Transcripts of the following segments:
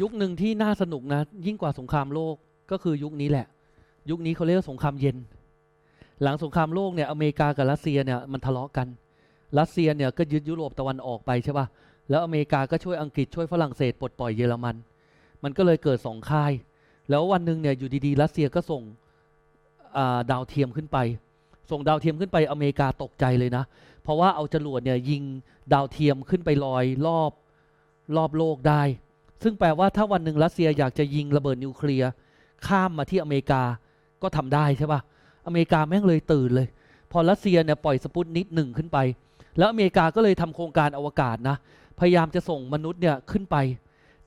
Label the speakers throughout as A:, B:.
A: ยุคหนึ่งที่น่าสนุกนะ ยิ่งกว่าสงครามโลกก็คือยุคนี้แหละ ยุคนี้เขาเรียกว่าสงครามเย็น หลังสงครามโลกเนี่ยอเมริกากับรัสเซียเนี่ยมันทะเลาะกัน รัสเซียเนี่ยก็ยึดยุโรปตะวันออกไปใช่ป่ะแล้วอเมริกาก็ช่วยอังกฤษช่วยฝรั่งเศสปลดปล่อยเยอรมัน มันก็เลยเกิดสองค่าย แล้ววันหนึ่งเนี่ยอยู่ดีๆรัสเซียก็ส่งาดาวเทียมขึ้นไป ส่งดาวเทียมขึ้นไปอเมริกาตกใจเลยนะ เพราะว่าเอาจรวดเนี่ยยิงดาวเทียมขึ้นไปลอยรอบรอบโลกได้ ซึ่งแปลว่าถ้าวันหนึ่งรัสเซียอยากจะยิงระเบิดนิวเคลียร์ข้ามมาที่อเมริกาก็ทำได้ใช่ปะอเมริกาแม่งเลยตื่นเลย พอรัสเซียเนี่ยปล่อยสปุตนิกหนึ่งขึ้นไป แล้วอเมริกาก็เลยทำโครงการอวกาศนะพยายามจะส่งมนุษย์เนี่ยขึ้นไป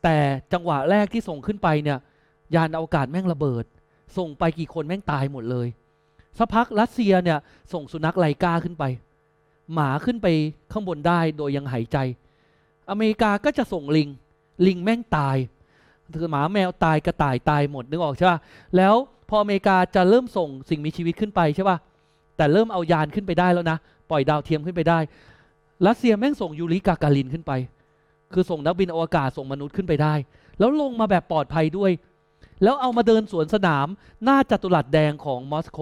A: แต่จังหวะแรกที่ส่งขึ้นไปเนี่ยยานอวกาศแม่งระเบิด ส่งไปกี่คนแม่งตายหมดเลยสักพักรัสเซียเนี่ยส่งสุนัขไลกาขึ้นไป หมาขึ้นไปข้างบนได้โดยยังหายใจ อเมริกาก็จะส่งลิง ลิงแม่งตายหมาแมวตายกระต่ายตายหมดนึกออกใช่ป่ะแล้วพออเมริกาจะเริ่มส่งสิ่งมีชีวิตขึ้นไปใช่ป่ะแต่เริ่มเอายานขึ้นไปได้แล้วนะ ปล่อยดาวเทียมขึ้นไปได้รัสเซียแม่งส่งยูริกาการินขึ้นไป คือส่งนักบินอวกาศส่งมนุษย์ขึ้นไปได้ แล้วลงมาแบบปลอดภัยด้วย แล้วเอามาเดินสวนสนามหน้าจัตุรัสแดงของมอสโก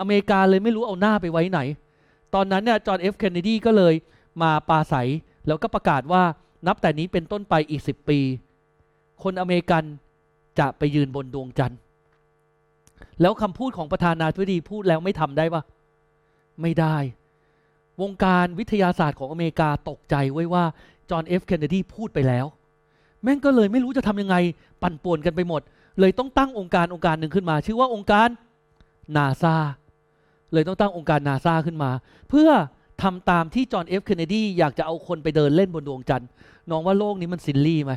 A: อเมริกาเลยไม่รู้เอาหน้าไปไว้ไหน ตอนนั้นเนี่ยจอห์นเอฟเคนเนดีก็เลยมาปราศัยแล้วก็ประกาศว่า นับแต่นี้เป็นต้นไปอีก10ปี คนอเมริกันจะไปยืนบนดวงจันทร์ แล้วคำพูดของประธานาธิบดีพูดแล้วไม่ทำได้ปะไม่ได้ วงการวิทยาศาสตร์ของอเมริกาตกใจไว้ว่า จอห์นเอฟเคนเนดีพูดไปแล้ว แม่งก็เลยไม่รู้จะทำยังไง ปั่นป่วนกันไปหมด เลยต้องตั้งองค์การองค์การหนึ่งขึ้นมา ชื่อว่าองค์การนาซาเลยต้องตั้งองค์การนาซาขึ้นมา เพื่อ ทำตามที่จอห์นเอฟเคนเนดีอยากจะเอาคนไปเดินเล่นบนดวงจันทร์น้องว่าโลกนี้มันซินลี่ไหม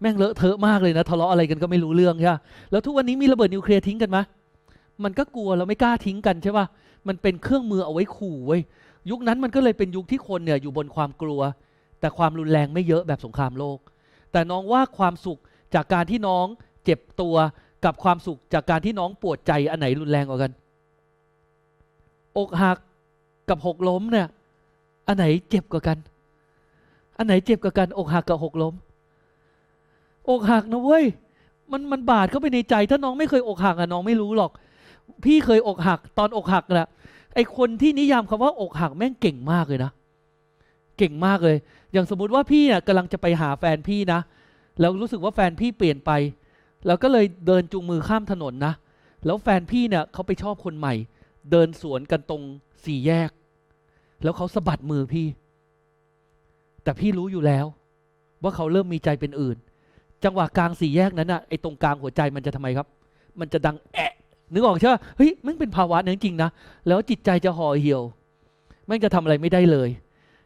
A: แม่งเลอะเทอะมากเลยนะทะเลาะอะไรกันก็ไม่รู้เรื่องใช่ะแล้วทุกวันนี้มีระเบิดนิวเคลียร์ทิ้งกันไหมมันก็กลัวเราไม่กล้าทิ้งกันใช่ป่ะมันเป็นเครื่องมือเอาไว้ขู่เว้ยยุคนั้นมันก็เลยเป็นยุคที่คนเนี่ยอยู่บนความกลัว แต่ความรุนแรงไม่เยอะแบบสงครามโลก แต่น้องว่าความสุขจากการที่น้องเจ็บตัวกับความสุขจากการที่น้องปวดใจอันไหนรุนแรงกว่ากัน อกหัก กับหกล้มเนี่ย อันไหนเจ็บกว่ากัน อันไหนเจ็บกว่ากันอกหักกับหกล้ม อกหักนะเว้ย มันมันบาดเข้าไปในใจ ถ้าน้องไม่เคยอกหักอะน้องไม่รู้หรอก พี่เคยอกหัก ตอนอกหักแหละไอคนที่นิยามคำว่าอกหักแม่งเก่งมากเลยนะ เก่งมากเลย อย่างสมมุติว่าพี่เนี่ยกำลังจะไปหาแฟนพี่นะ แล้วรู้สึกว่าแฟนพี่เปลี่ยนไป แล้วก็เลยเดินจูงมือข้ามถนนนะ แล้วแฟนพี่เนี่ยเขาไปชอบคนใหม่ เดินสวนกันตรง สี่แยก แล้วเขาสะบัดมือพี่ แต่พี่รู้อยู่แล้ว ว่าเขาเริ่มมีใจเป็นอื่น จังหวะกลางสี่แยกนั้นน่ะไอ้ตรงกลางหัวใจมันจะทำไมครับ มันจะดังแอะนึกออกใช่ไหมเฮ้ยมันเป็นภาวะนั้นจริงนะแล้วจิตใจจะห่อเหี่ยวแม่งจะทำอะไรไม่ได้เลย